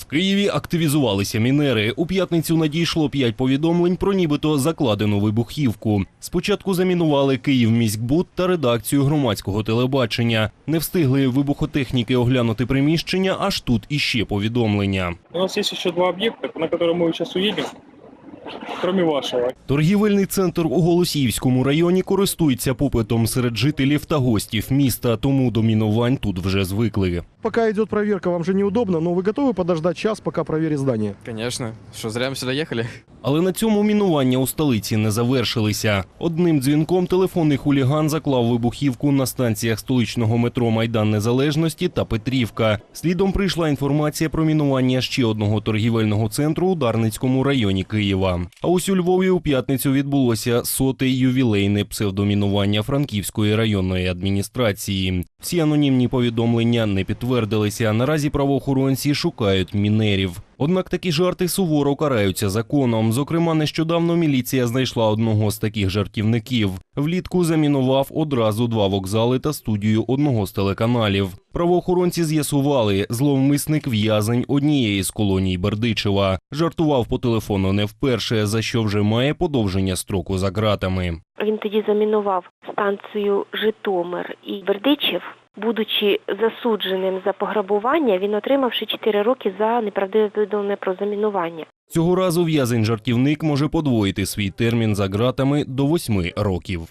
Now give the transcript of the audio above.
В Києві активізувалися мінери. У п'ятницю надійшло п'ять повідомлень про нібито закладену вибухівку. Спочатку замінували Київміськбуд та редакцію громадського телебачення. Не встигли вибухотехніки оглянути приміщення, аж тут іще повідомлення. У нас есть еще два объекта, на которые мы сейчас уедем, кроме вашего. Торгівельний центр у Голосіївському районі користується попитом серед жителів та гостів міста, тому до мінувань тут вже звикли. Пока идет проверка, вам же неудобно, но вы готовы подождать час, пока проверит здание? Конечно. Что, зря мы сюда ехали? Але на цьому мінування у столиці не завершилися. Одним дзвінком телефонний хуліган заклав вибухівку на станціях столичного метро Майдан Незалежності та Петрівка. Слідом прийшла інформація про мінування ще одного торгівельного центру у Дарницькому районі Києва. А ось у Львові у п'ятницю відбулося соте ювілейне псевдомінування Франківської районної адміністрації. Всі анонімні повідомлення не підтвердилися. Наразі правоохоронці шукають мінерів. Однак такі жарти суворо караються законом. Зокрема, нещодавно міліція знайшла одного з таких жартівників. Влітку замінував одразу два вокзали та студію одного з телеканалів. Правоохоронці з'ясували, зловмисник в'язень однієї з колоній Бердичева. Жартував по телефону не вперше, за що вже має подовження строку за ґратами. Він тоді замінував станцію Житомир і Бердичів. Будучи засудженим за пограбування, він отримавши 4 роки за неправдиве повідомлення про замінування. Цього разу в'язень жартівник може подвоїти свій термін за ґратами до восьми років.